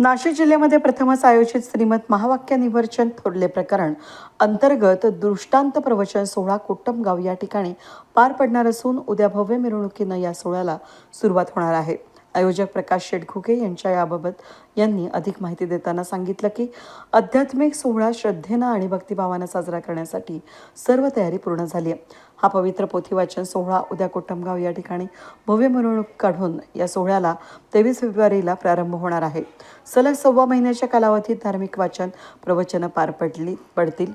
नाशिक जिल्ह्यामध्ये प्रथमच आयोजित श्रीमद महावाक्य निवर्चन थोरले प्रकरण अंतर्गत दृष्टांत प्रवचन सोहळा कोट्टमगाव या ठिकाणी पार पडणार असून उद्या भव्य मिरवणुकीनं या सोहळ्याला सुरुवात होणार आहे. आयोजक प्रकाश शेडखुके यांच्या याबाबत यांनी अधिक माहिती देताना सांगितलं की आध्यात्मिक सोहळा श्रद्धेनं आणि भक्तिभावानं साजरा करण्यासाठी सर्व तयारी पूर्ण झाली आहे. हा पवित्र पोथी वाचन सोहळा उद्या कोटमगाव या ठिकाणी भव्य मिरवणूक काढून या सोहळ्याला तेवीस फेब्रुवारीला प्रारंभ होणार आहे. सलग सव्वा महिन्याच्या कालावधीत धार्मिक वाचन प्रवचनं पार पडली पडतील.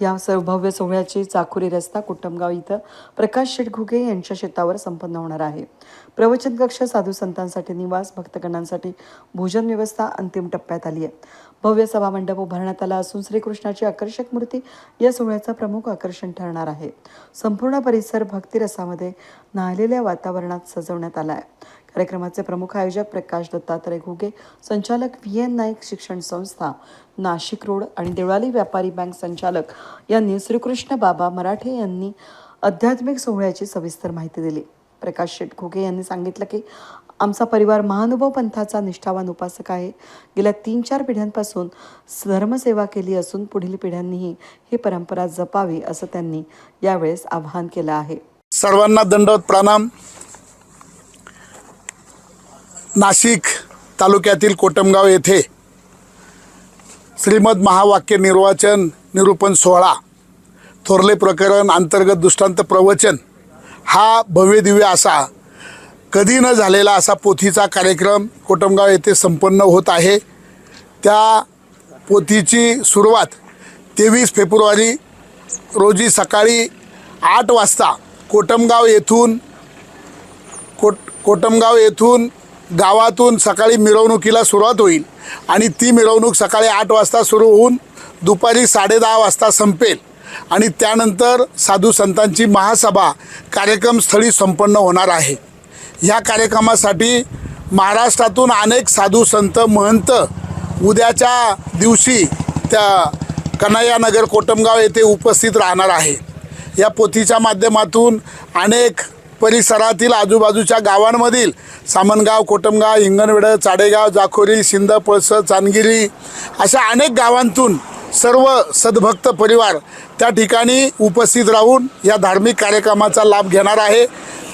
या सौभव्य भव्य सोहळ्याची चाकुरी रस्ता कुटुंबगाव इथं प्रकाश शेटघुगे यांच्या शेतावर संपन्न होणार आहे. प्रवचन कक्ष साधू संतांसाठी निवास भक्तगणांसाठी भोजन व्यवस्था अंतिम टप्प्यात आली आहे. भव्य सभामंडप उभारण्यात आला असून श्रीकृष्णाची आकर्षक मूर्ती या सोहळ्याचं प्रमुख आकर्षण ठरणार आहे. संपूर्ण परिसर भक्तिरसामध्ये न्हालेल्या वातावरणात सजवण्यात आला आहे. कार्यक्रमाचे प्रमुख आयोजक प्रकाश दत्तात्रय घुगे संचालक व्ही एन नाईक शिक्षण संस्था नाशिक रोड आणि देवळाली व्यापारी बँक संचालक यांनी श्रीकृष्ण बाबा मराठे यांनी आध्यात्मिक सोहळ्याची सविस्तर माहिती दिली. प्रकाश शेट घुगे यांनी सांगितलं की आमचा परिवार महानुभव पंथाचा निष्ठावान उपासक आहे. गेल्या तीन चार पिढ्यांपासून धर्मसेवा केली असून पुढील पिढ्यांनीही ही परंपरा जपावी असं त्यांनी यावेळेस आवाहन केलं आहे. सर्वांना दंडवत प्रणाम. नाशिक तालुक्यातील कोटमगाव येथे श्रीमद महावाक्य निर्वाचन निरूपण सोहळा थोरले प्रकरण अंतर्गत दृष्टांत प्रवचन हा भव्यदिव्य असा कधी न झालेला असा पोथीचा कार्यक्रम कोटमगाव येथे संपन्न होत आहे. त्या पोथीची सुरुवात तेवीस फेब्रुवारी रोजी सकाळी आठ वाजता कोटमगाव येथून कोट कोटमगाव येथून गावातून सकाळी मिरवणुकीला सुरुवात होईल आणि ती मिरवणूक सकाळी आठ वाजता सुरू होऊन दुपारी साडेदहा वाजता संपेल. आणि त्यानंतर साधू संतांची महासभा कार्यक्रमस्थळी संपन्न होणार आहे. ह्या कार्यक्रमासाठी महाराष्ट्रातून अनेक साधू संत महंत उद्याच्या दिवशी त्या कन्हैयानगर कोटमगाव येथे उपस्थित राहणार आहे. या पोथीच्या माध्यमातून अनेक परिसरातील आजूबाजूच्या गावांमधील सामनगाव कोटमगाव हिंगणवेड चाडेगाव जाखोरी सिंद पळसं चांदगिरी अशा अनेक गावांतून सर्व सद्भक्त परिवार त्या ठिकाणी उपस्थित राहून या धार्मिक कार्यक्रमाचा लाभ घेणार आहे.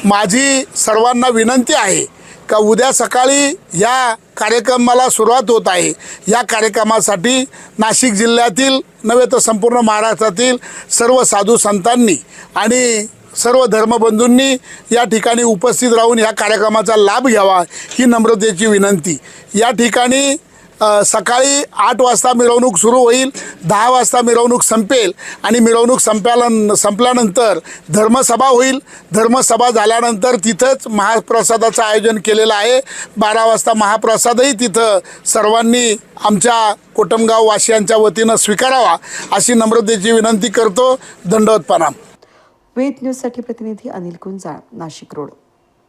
माझी सर्वांना विनंती आहे का उद्या सकाळी या कार्यक्रमाला सुरुवात होत आहे. या कार्यक्रमासाठी नाशिक जिल्ह्यातील नव्हे तर संपूर्ण महाराष्ट्रातील सर्व साधू संतांनी आणि सर्व धर्मबंधूंनी या ठिकाणी उपस्थित राहून या कार्यक्रमाचा लाभ घ्यावा ही नम्रतेची विनंती. या ठिकाणी सकाळी आठ वाजता मिरवणूक सुरू होईल दहा वाजता मिरवणूक संपेल आणि मिरवणूक संपल्यान संपल्यानंतर धर्मसभा होईल. धर्मसभा झाल्यानंतर तिथंच महाप्रसादाचं आयोजन केलेलं आहे. बारा वाजता महाप्रसादही तिथं सर्वांनी आमच्या कोटमगाव वासियांच्या वतीनं स्वीकारावा अशी नम्रतेची विनंती करतो. दंडवत प्रणाम वेद न्यूजसाठी प्रतिनिधी अनिल कुंजाळ नाशिक रोड.